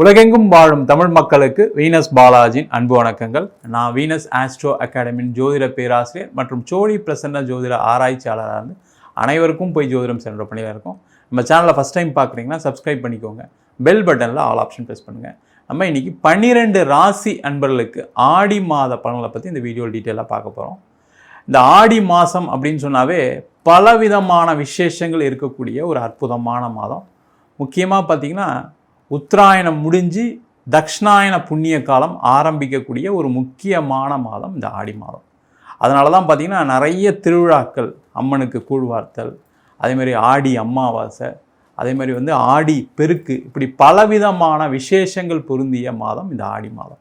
உலகெங்கும் வாழும் தமிழ் மக்களுக்கு வீனஸ் பாலாஜியின் அன்பு வணக்கங்கள். நான் வீனஸ் ஆஸ்ட்ரோ அகாடமியின் ஜோதிட பேராசிரியர் மற்றும் சோழி பிரசன்ன ஜோதிட ஆராய்ச்சியாளராக இருந்து அனைவருக்கும் போய் ஜோதிடம் சென்ற பணியில் இருக்கும். நம்ம சேனலில் ஃபஸ்ட் டைம் பார்க்குறீங்கன்னா சப்ஸ்கிரைப் பண்ணிக்கோங்க. பெல் பட்டனில் ஆல் ஆப்ஷன் ப்ரெஸ் பண்ணுங்கள் நம்ம இன்றைக்கி பன்னிரெண்டு ராசி அன்பர்களுக்கு ஆடி மாத பலன்களை பற்றி இந்த வீடியோ டீட்டெயிலாக பார்க்க போகிறோம் இந்த ஆடி மாதம் அப்படின்னு சொன்னாவே பலவிதமான விசேஷங்கள் இருக்கக்கூடிய ஒரு அற்புதமான மாதம். முக்கியமாக பார்த்தீங்கன்னா உத்தராயணம் முடிஞ்சு தக்ஷணாயன புண்ணிய காலம் ஆரம்பிக்கக்கூடிய ஒரு முக்கியமான மாதம் இந்த ஆடி மாதம். அதனால தான் பார்த்தீங்கன்னா நிறைய திருவிழாக்கள் அம்மனுக்கு கூழ்வார்த்தல் அதேமாதிரி ஆடி அமாவாசை அதே மாதிரி வந்து ஆடி பெருக்கு இப்படி பலவிதமான விசேஷங்கள் பொருந்திய மாதம் இந்த ஆடி மாதம்.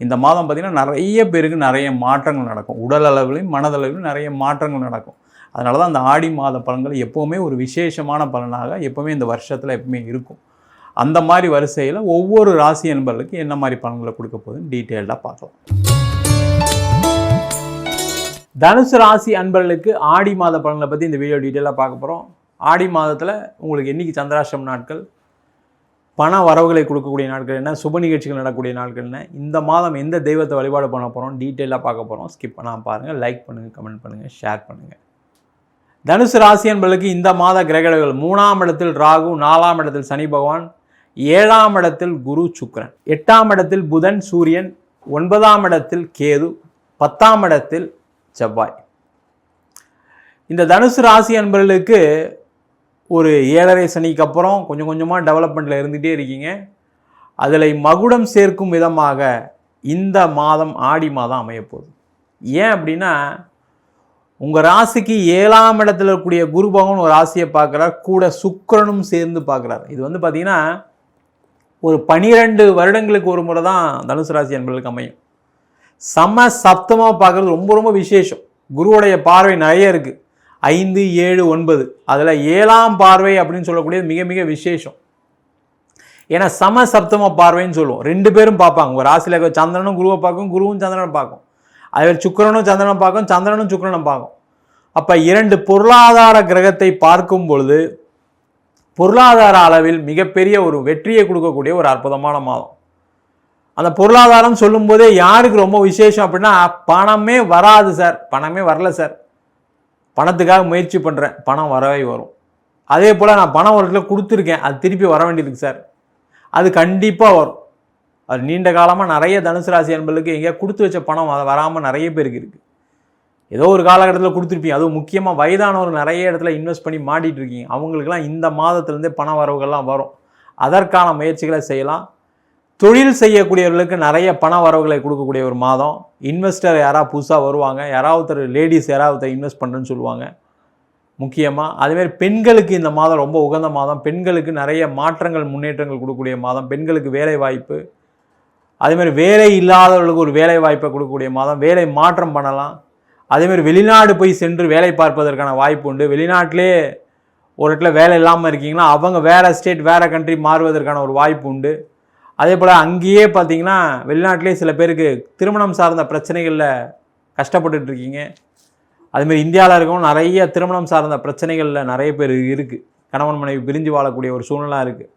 இந்த மாதம் பார்த்திங்கன்னா நிறைய பேருக்கு நிறைய மாற்றங்கள் நடக்கும். உடல் அளவிலையும் மனதளவிலும் நிறைய மாற்றங்கள் நடக்கும். அதனால தான் அந்த ஆடி மாத பலன்கள் எப்போவுமே ஒரு விசேஷமான பலனாக எப்போவுமே இந்த வருஷத்தில் எப்பவுமே இருக்கும். அந்த மாதிரி வரிசையில் ஒவ்வொரு ராசி என்பர்களுக்கு என்ன மாதிரி பலன்களை கொடுக்க போகுதுன்னு டீட்டெயில்டாக பார்க்கலாம். தனுசு ராசி அன்பர்களுக்கு ஆடி மாத பலன்களை பற்றி இந்த வீடியோ டீட்டெயிலாக பார்க்க போகிறோம் ஆடி மாதத்தில் உங்களுக்கு என்னைக்கு சந்திராஷ்டம் நாட்கள் பண வரவுகளை கொடுக்கக்கூடிய நாட்கள் என்ன சுப நிகழ்ச்சிகள் நடக்கக்கூடிய நாட்கள் என்ன இந்த மாதம் எந்த தெய்வத்தை வழிபாடு பண்ண போகிறோம் டீட்டெயிலாக பார்க்க போகிறோம் ஸ்கிப் பண்ணாமல் பாருங்கள் லைக் பண்ணுங்கள் கமெண்ட் பண்ணுங்கள் ஷேர் பண்ணுங்கள் தனுசு ராசி என்பதற்கு இந்த மாத கிரகங்கள் மூணாம் இடத்தில் ராகு நாலாம் இடத்தில் சனி பகவான் ஏழாம் இடத்தில் குரு சுக்ரன் எட்டாம் இடத்தில் புதன் சூரியன் ஒன்பதாம் இடத்தில் கேது பத்தாம் இடத்தில் செவ்வாய். இந்த தனுசு ராசி அன்பர்களுக்கு ஒரு ஏழரை சனிக்கு அப்புறம் கொஞ்சம் கொஞ்சமாக டெவலப்மெண்ட்டில் இருந்துகிட்டே இருக்கீங்க. அதில் மகுடம் சேர்க்கும் விதமாக இந்த மாதம் ஆடி மாதம் அமையப்போகுது. ஏன் அப்படின்னா உங்கள் ராசிக்கு ஏழாம் இடத்துல இருக்கக்கூடிய குரு பகவான் ஒரு ராசியை பார்க்குறார் கூட சுக்கரனும் சேர்ந்து பார்க்குறார். இது வந்து பார்த்திங்கன்னா ஒரு பனிரெண்டு வருடங்களுக்கு ஒரு முறை தான் தனுசு ராசி என்பர்களுக்கு அமையும். சம சப்தமாக பார்க்குறது ரொம்ப ரொம்ப விசேஷம். குருவுடைய பார்வை நிறைய இருக்குது ஐந்து ஏழு ஒன்பது. அதில் ஏழாம் பார்வை அப்படின்னு சொல்லக்கூடியது மிக மிக விசேஷம். ஏன்னா சம சப்தம பார்வைன்னு சொல்லுவோம். ரெண்டு பேரும் பார்ப்பாங்க. ஒரு ராசியில் சந்திரனும் குருவை பார்க்கும் குருவும் சந்திரனும் பார்க்கும். அதே சுக்கிரனும் சந்திரனும் பார்க்கும் சந்திரனும் சுக்கரனும் பார்க்கும். அப்போ இரண்டு பொருளாதார கிரகத்தை பார்க்கும் பொழுது பொருளாதார அளவில் மிகப்பெரிய ஒரு வெற்றியை கொடுக்கக்கூடிய ஒரு அற்புதமான மாதம். அந்த பொருளாதாரம் சொல்லும்போதே யாருக்கு ரொம்ப விசேஷம் அப்படின்னா பணமே வராது சார். பணமே வரல சார். பணத்துக்காக முயற்சி பண்ணுறேன் பணம் வரவே வரும். அதே போல் நான் பணம் ஒரு இடத்துல கொடுத்துருக்கேன். அது திருப்பி வர வேண்டியிருக்கு சார். அது கண்டிப்பாக வரும். அது நீண்ட காலமாக நிறைய தனுசு ராசி என்பதுக்கு எங்கேயா கொடுத்து வச்ச பணம் அதை வராமல் நிறைய பேருக்கு இருக்குது ஏதோ ஒரு காலகட்டத்தில் கொடுத்துருப்பீங்க. அதுவும் முக்கியமாக வயதானவர் நிறைய இடத்துல இன்வெஸ்ட் பண்ணி மாட்டிகிட்டு இருக்கீங்க. அவங்களுக்கெல்லாம் இந்த மாதத்துலேருந்தே பண வரவுகள்லாம் வரும். அதற்கான முயற்சிகளை செய்யலாம். தொழில் செய்யக்கூடியவர்களுக்கு நிறைய பண வரவுகளை கொடுக்கக்கூடிய ஒரு மாதம். இன்வெஸ்டர் யாராவது புதுசாக வருவாங்க. யாராவது லேடிஸ் யாராவது இன்வெஸ்ட் பண்ணுறேன்னு சொல்லுவாங்க. முக்கியமாக அதேமாதிரி பெண்களுக்கு இந்த மாதம் ரொம்ப உகந்த மாதம். பெண்களுக்கு நிறைய மாற்றங்கள் முன்னேற்றங்கள் கொடுக்கக்கூடிய மாதம். பெண்களுக்கு வேலை வாய்ப்பு. அதேமாதிரி வேலை இல்லாதவர்களுக்கு ஒரு வேலை வாய்ப்பை கொடுக்கக்கூடிய மாதம். வேலை மாற்றம் பண்ணலாம். அதேமாதிரி வெளிநாடு போய் சென்று வேலை பார்ப்பதற்கான வாய்ப்பு உண்டு. வெளிநாட்டிலே ஒரு இடத்துல வேலை இல்லாமல் இருக்கீங்கன்னா அவங்க வேறு ஸ்டேட் வேறு கண்ட்ரி மாறுவதற்கான ஒரு வாய்ப்பு உண்டு. அதே போல் அங்கேயே பார்த்தீங்கன்னா வெளிநாட்டிலே சில பேருக்கு திருமணம் சார்ந்த பிரச்சனைகளில் கஷ்டப்பட்டுட்டு இருக்கீங்க. அதுமாரி இந்தியாவில் இருக்கவும் நிறைய திருமணம் சார்ந்த பிரச்சனைகளில் நிறைய பேர் இருக்குது கணவன் மனைவி பிரிஞ்சு வாழக்கூடிய ஒரு சூழ்நிலை இருக்குது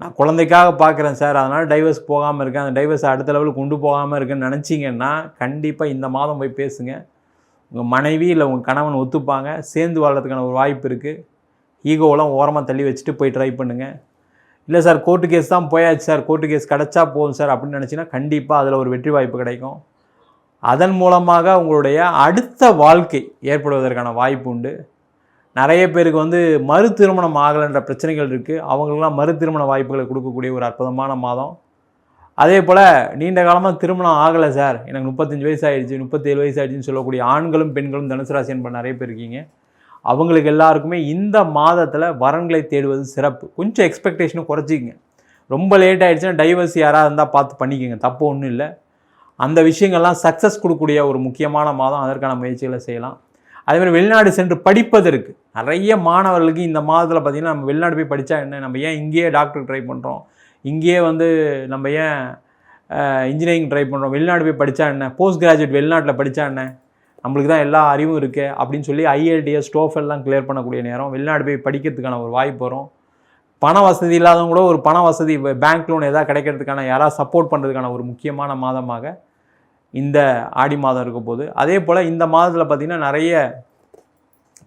நான் குழந்தைக்காக பார்க்குறேன் சார் அதனால் டைவர்ஸ் போகாமல் இருக்கேன். அந்த டைவர்ஸ் அடுத்த லெவலுக்கு கொண்டு போகாமல் இருக்குன்னு நினச்சிங்கன்னா கண்டிப்பாக இந்த மாதம் போய் பேசுங்கள் உங்கள் மனைவி இல்லை உங்கள் கணவன் ஒத்துப்பாங்க. சேர்ந்து வாழ்கிறதுக்கான ஒரு வாய்ப்பு இருக்குது ஈகோவெல்லாம் ஓரமாக தள்ளி வச்சுட்டு போய் ட்ரை பண்ணுங்கள் இல்லை சார் கோர்ட்டு கேஸ் தான் போயாச்சு சார் கோர்ட்டு கேஸ் கிடச்சா போதும் சார் அப்படின்னு நினச்சின்னா கண்டிப்பாக அதில் ஒரு வெற்றி வாய்ப்பு கிடைக்கும். அதன் மூலமாக உங்களுடைய அடுத்த வாழ்க்கை ஏற்படுவதற்கான வாய்ப்பு உண்டு. நிறைய பேருக்கு வந்து மறு திருமணம் ஆகலைன்ற பிரச்சனைகள் இருக்குது அவங்களுக்கெல்லாம் மறு திருமண வாய்ப்புகளை கொடுக்கக்கூடிய ஒரு அற்புதமான மாதம். அதே போல் நீண்ட காலமாக திருமணம் ஆகலை சார். எனக்கு முப்பத்தஞ்சு வயசு ஆகிடுச்சு முப்பத்தேழு வயசு ஆகிடுச்சின்னு சொல்லக்கூடிய ஆண்களும் பெண்களும் தனுசு ராசி என்பது நிறைய பேர் இருக்கீங்க. அவங்களுக்கு எல்லாருக்குமே இந்த மாதத்தில் வரன்களை தேடுவது சிறப்பு. கொஞ்சம் எக்ஸ்பெக்டேஷனும் குறைச்சிக்கங்க. ரொம்ப லேட் ஆகிடுச்சுன்னா டைவர்ஸ் யாராக இருந்தால் பார்த்து பண்ணிக்கோங்க. தப்பு ஒன்றும் இல்லை. அந்த விஷயங்கள்லாம் சக்ஸஸ் கொடுக்கக்கூடிய ஒரு முக்கியமான மாதம். அதற்கான முயற்சிகளை செய்யலாம். அதேமாதிரி வெளிநாடு சென்று படிப்பதற்கு நிறைய மாணவர்களுக்கு இந்த மாதத்தில் பார்த்திங்கன்னா நம்ம வெளிநாடு போய் படித்தா என்ன? நம்ம ஏன் இங்கேயே டாக்டர் ட்ரை பண்ணுறோம் இங்கேயே வந்து நம்ம ஏன் இன்ஜினியரிங் ட்ரை பண்ணுறோம் வெளிநாடு போய் படித்தா என்ன? போஸ்ட் கிராஜுவேட் வெளிநாட்டில் படித்தா என்ன? நம்மளுக்கு தான் எல்லா அறிவும் இருக்குது அப்படின்னு சொல்லி ஐஎல்டிஎஸ் ஸ்டோஃபெல்லாம் கிளியர் பண்ணக்கூடிய நேரம். வெளிநாடு போய் படிக்கிறதுக்கான ஒரு வாய்ப்பு வரும். பண வசதி இல்லாதவங்க கூட ஒரு பண வசதி பேங்க் லோன் எதாவது கிடைக்கிறதுக்கான யாராவது சப்போர்ட் பண்ணுறதுக்கான ஒரு முக்கியமான மாதமாக இந்த ஆடி மாதம் இருக்க போது அதே போல் இந்த மாதத்தில் பார்த்திங்கன்னா நிறைய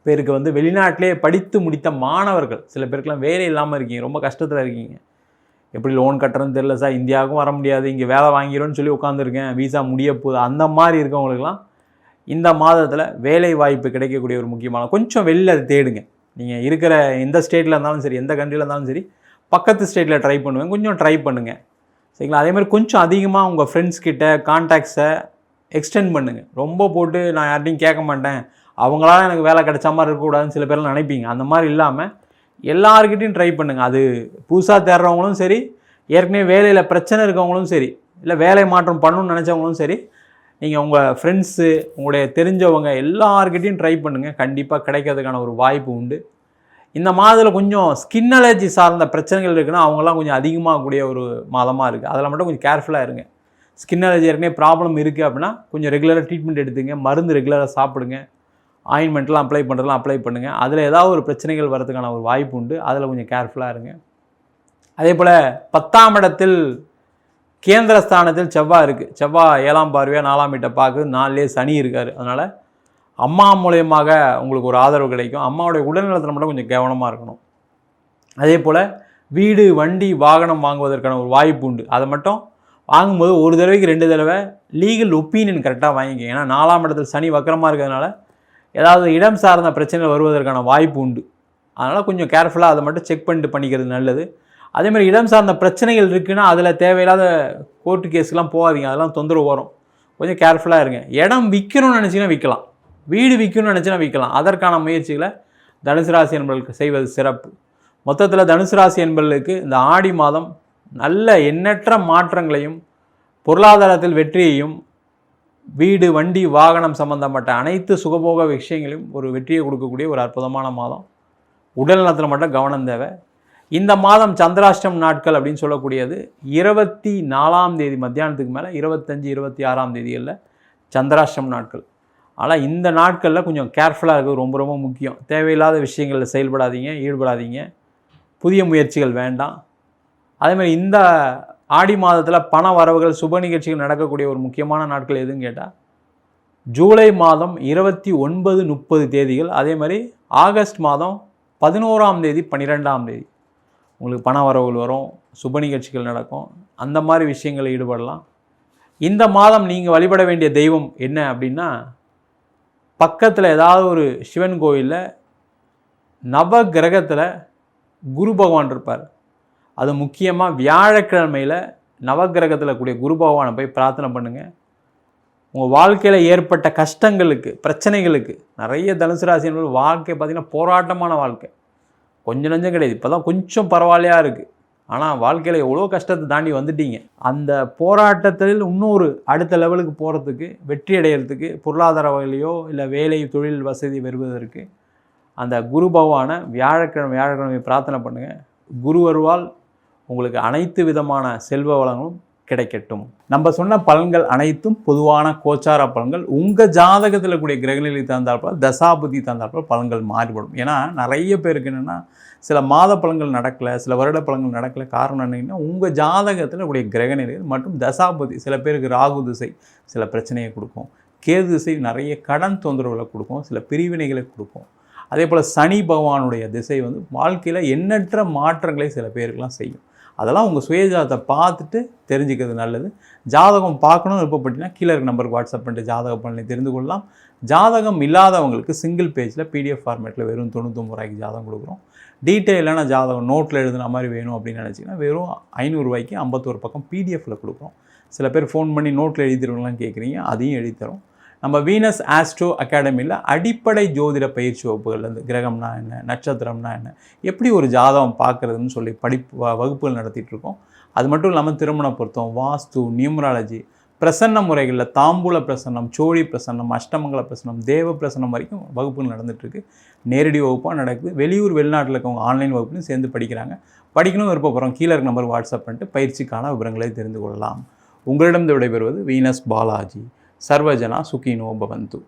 பேருக்கு வந்து வெளிநாட்டிலே படித்து முடித்த மாணவர்கள் சில பேருக்கெல்லாம் வேலை இல்லாமல் இருக்கீங்க ரொம்ப கஷ்டத்தில் இருக்கீங்க. எப்படி லோன் கட்டுறதுன்னு தெரில சார் இந்தியாவுக்கும் வர முடியாது. இங்கே வேலை வாங்கிடும்னு சொல்லி உட்காந்துருக்கேன் வீசா முடிய போகுது அந்த மாதிரி இருக்கவங்களுக்குலாம் இந்த மாதத்தில் வேலை வாய்ப்பு கிடைக்கக்கூடிய ஒரு முக்கியமான கொஞ்சம் வெளில அதை தேடுங்க. நீங்கள் இருக்கிற எந்த ஸ்டேட்டில் இருந்தாலும் சரி எந்த கண்ட்ரியில் இருந்தாலும் சரி பக்கத்து ஸ்டேட்டில் ட்ரை பண்ணுவேன். கொஞ்சம் ட்ரை பண்ணுங்கள் சரிங்களா? அதேமாதிரி கொஞ்சம் அதிகமாக உங்கள் ஃப்ரெண்ட்ஸ் கிட்ட கான்டாக்ட்ஸை எக்ஸ்டெண்ட் பண்ணுங்கள் ரொம்ப போட்டு நான் யார்ட்டையும் கேட்க மாட்டேன். அவங்களால எனக்கு வேலை கிடைச்ச மாதிரி இருக்கக்கூடாதுன்னு சில பேர்லாம் நினைப்பீங்க. அந்த மாதிரி இல்லாமல் எல்லாருக்கிட்டையும் ட்ரை பண்ணுங்கள் அது புதுசாக தேடுறவங்களும் சரி ஏற்கனவே வேலையில் பிரச்சனை இருக்கவங்களும் சரி இல்லை வேலை மாற்றம் பண்ணணும்னு நினச்சவங்களும் சரி நீங்கள் உங்கள் ஃப்ரெண்ட்ஸு உங்களுடைய தெரிஞ்சவங்க எல்லாருக்கிட்டையும் ட்ரை பண்ணுங்கள் கண்டிப்பாக கிடைக்கிறதுக்கான ஒரு வாய்ப்பு உண்டு. இந்த மாதத்தில் கொஞ்சம் ஸ்கின் அலர்ஜி சார்ந்த பிரச்சனைகள் இருக்குன்னா அவங்களாம் கொஞ்சம் அதிகமாகக்கூடிய ஒரு மாதமாக இருக்குது அதில் மட்டும் கொஞ்சம் கேர்ஃபுல்லாக இருங்க. ஸ்கின் அலர்ஜி ஏற்கனவே ப்ராப்ளம் இருக்குது அப்படின்னா கொஞ்சம் ரெகுலராக ட்ரீட்மெண்ட் எடுத்துங்க. மருந்து ரெகுலராக சாப்பிடுங்க. ஆயின்மெண்ட்லாம் அப்ளை பண்ணுறதுலாம் அப்ளை பண்ணுங்கள் அதில் ஏதாவது ஒரு பிரச்சனைகள் வரதுக்கான ஒரு வாய்ப்பு உண்டு. அதில் கொஞ்சம் கேர்ஃபுல்லாக இருங்க. அதே போல் பத்தாம் இடத்தில் கேந்திர ஸ்தானத்தில் செவ்வாய் இருக்குது செவ்வாய் ஏழாம் பார்வையாக நாலாம் வீட்டை பார்க்குது. நாலுலேயே சனி இருக்கார். அதனால் அம்மா மூலயமாக உங்களுக்கு ஒரு ஆதரவு கிடைக்கும். அம்மாவுடைய உடல்நலத்தில் மட்டும் கொஞ்சம் கவனமாக இருக்கணும். அதே போல் வீடு வண்டி வாகனம் வாங்குவதற்கான ஒரு வாய்ப்பு உண்டு. அதை மட்டும் வாங்கும்போது ஒரு தடவைக்கு ரெண்டு தடவை லீகல் ஒப்பீனியன் கரெக்டாக வாங்கிக்கங்க. ஏன்னா நாலாம் இடத்துல சனி வக்கரமாக இருக்கிறதுனால ஏதாவது இடம் சார்ந்த பிரச்சனை வருவதற்கான வாய்ப்பு உண்டு. அதனால் கொஞ்சம் கேர்ஃபுல்லாக அதை மட்டும் செக் பண்ணிட்டு பண்ணிக்கிறது நல்லது. அதேமாதிரி இடம் சார்ந்த பிரச்சனைகள் இருக்குன்னா அதில் தேவையில்லாத கோர்ட்டு கேஸ்க்கெலாம் போகாதீங்க. அதெல்லாம் தொந்தரவு வரும். கொஞ்சம் கேர்ஃபுல்லாக இருங்க. இடம் விற்கணும்னு நினச்சிங்கன்னா விற்கலாம் வீடு விற்கணும்னு நினச்சினா விற்கலாம் அதற்கான முயற்சிகளை தனுசு ராசி என்பர்களுக்கு செய்வது சிறப்பு. மொத்தத்தில் தனுசு ராசி என்பர்களுக்கு இந்த ஆடி மாதம் நல்ல எண்ணற்ற மாற்றங்களையும் பொருளாதாரத்தில் வெற்றியையும் வீடு வண்டி வாகனம் சம்பந்தப்பட்ட அனைத்து சுகபோக விஷயங்களையும் ஒரு வெற்றியை கொடுக்கக்கூடிய ஒரு அற்புதமான மாதம். உடல் நலத்தில் மட்டும் கவனம் தேவை. இந்த மாதம் சந்திராஷ்டம் நாட்கள் அப்படின்னு சொல்லக்கூடியது இருபத்தி நாலாம் தேதி மத்தியானத்துக்கு மேலே இருபத்தஞ்சி இருபத்தி ஆறாம் தேதிகளில் சந்திராஷ்டம் நாட்கள். ஆனால் இந்த நாட்களில் கொஞ்சம் கேர்ஃபுல்லாக இருக்கிறது ரொம்ப ரொம்ப முக்கியம். தேவையில்லாத விஷயங்களில் செயல்படாதீங்க ஈடுபடாதீங்க. புதிய முயற்சிகள் வேண்டாம். அதேமாதிரி இந்த ஆடி மாதத்தில் பண வரவுகள் சுப நிகழ்ச்சிகள் நடக்கக்கூடிய ஒரு முக்கியமான நாட்கள் எதுன்னு கேட்டால் ஜூலை மாதம் இருபத்தி ஒன்பது முப்பது தேதிகள் அதே மாதிரி ஆகஸ்ட் மாதம் பதினோராம் தேதி பன்னிரெண்டாம் தேதி. உங்களுக்கு பண வரவுகள் வரும் சுப நிகழ்ச்சிகள் நடக்கும் அந்த மாதிரி விஷயங்களில் ஈடுபடலாம். இந்த மாதம் நீங்கள் வழிபட வேண்டிய தெய்வம் என்ன அப்படின்னா பக்கத்தில் ஏதாவது ஒரு சிவன் கோயிலில் நவ கிரகத்தில் குரு பகவான் இருப்பார். அது முக்கியமாக வியாழக்கிழமையில் நவகிரகத்தில் கூடிய குரு பகவானை போய் பிரார்த்தனை பண்ணுங்கள் உங்கள் வாழ்க்கையில் ஏற்பட்ட கஷ்டங்களுக்கு பிரச்சனைகளுக்கு நிறைய தனுசு ராசி வாழ்க்கை பார்த்திங்கன்னா போராட்டமான வாழ்க்கை. கொஞ்சம் நஞ்சம் கிடையாது. இப்போ தான் கொஞ்சம் பரவாயில்லையாக இருக்குது ஆனால் வாழ்க்கையில் எவ்வளோ கஷ்டத்தை தாண்டி வந்துட்டீங்க. அந்த போராட்டத்தில் இன்னொரு அடுத்த லெவலுக்கு போகிறதுக்கு வெற்றி அடைகிறதுக்கு பொருளாதார வகையிலையோ இல்லை வேலை தொழில் வசதி பெறுவதற்கு அந்த குரு பகவானை வியாழக்கிழமை வியாழக்கிழமை பிரார்த்தனை பண்ணுங்கள் குரு வருவால் உங்களுக்கு அனைத்து விதமான செல்வ வளங்களும் கிடைக்கட்டும். நம்ம சொன்ன பலன்கள் அனைத்தும் பொதுவான கோச்சார பலன்கள். உங்கள் ஜாதகத்தில் கூடிய கிரகநிலை தந்தாற்போல் தசாபதி தந்தாற்போல் பலன்கள் மாறுபடும் ஏன்னா நிறைய பேருக்கு என்னென்னா சில மாத பலன்கள் நடக்கலை சில வருட பலன்கள் நடக்கலை காரணம் என்னென்னா உங்கள் ஜாதகத்தில் கூடிய கிரகநிலைகள் மற்றும் தசாபதி சில பேருக்கு ராகு திசை சில பிரச்சனையை கொடுக்கும். கேது திசை நிறைய கடன் தொந்தரவுகளை கொடுக்கும் சில பிரிவினைகளை கொடுக்கும். அதே போல் சனி பகவானுடைய திசை வந்து வாழ்க்கையில் எண்ணற்ற மாற்றங்களை சில பேருக்கெல்லாம் செய்யும். அதெல்லாம் உங்கள் சுயஜாதத்தை பார்த்துட்டு தெரிஞ்சுக்கிறது நல்லது. ஜாதகம் பார்க்கணும் விருப்பப்பட்டீங்கன்னா கீழே இருக்க நம்பருக்கு வாட்ஸ்அப் பண்ணிட்டு ஜாதக பலனை தெரிந்து கொள்ளலாம். ஜாதகம் இல்லாதவங்களுக்கு சிங்கிள் பேஜில் பிடிஎஃப் ஃபார்மேட்டில் வெறும் தொண்ணூத்தொம்பது ரூபாய்க்கு ஜாதகம் கொடுக்குறோம். டீட்டெயிலான ஜாதகம் நோட்டில் எழுதுன மாதிரி வேணும் அப்படின்னு நினச்சிங்கன்னா வெறும் ஐநூறுரூவாய்க்கு ஐம்பத்தோரு பக்கம் பிடிஎஃப்பில் கொடுக்குறோம். சில பேர் ஃபோன் பண்ணி நோட்டில் எழுதிடுவங்களாம் கேட்குறீங்க அதையும் எழுதி தரோம். நம்ம வீனஸ் ஆஸ்ட்ரோ அகாடமியில் அடிப்படை ஜோதிட பயிற்சி வகுப்புகள்லேருந்து கிரகம்னா என்ன நட்சத்திரம்னா என்ன எப்படி ஒரு ஜாதகம் பார்க்குறதுன்னு சொல்லி படிப்பு வகுப்புகள் நடத்திட்டுருக்கோம். அது மட்டும் இல்லாமல் திருமண பொருத்தம் வாஸ்து நியூமராலஜி பிரசன்ன முறைகளில் தாம்பூல பிரசன்னம் சோழி பிரசன்னம் அஷ்டமங்கல பிரசன்னம் தேவ பிரசன்னம் வரைக்கும் வகுப்புகள் நடந்துகிட்ருக்கு நேரடி வகுப்பாக நடக்குது. வெளியூர் வெளிநாட்டில் இருக்கவங்க ஆன்லைன் வகுப்புலையும் சேர்ந்து படிக்கிறாங்க. படிக்கணும் விருப்பப்படுறோம் கீழே இருக்க நம்பர் வாட்ஸ்அப் பண்ணிட்டு பயிற்சிக்கான விவரங்களை தெரிந்து கொள்ளலாம். உங்களிடம் விடைபெறுவது வீனஸ் பாலாஜி சர்வஜனா சுகினோ பவந்து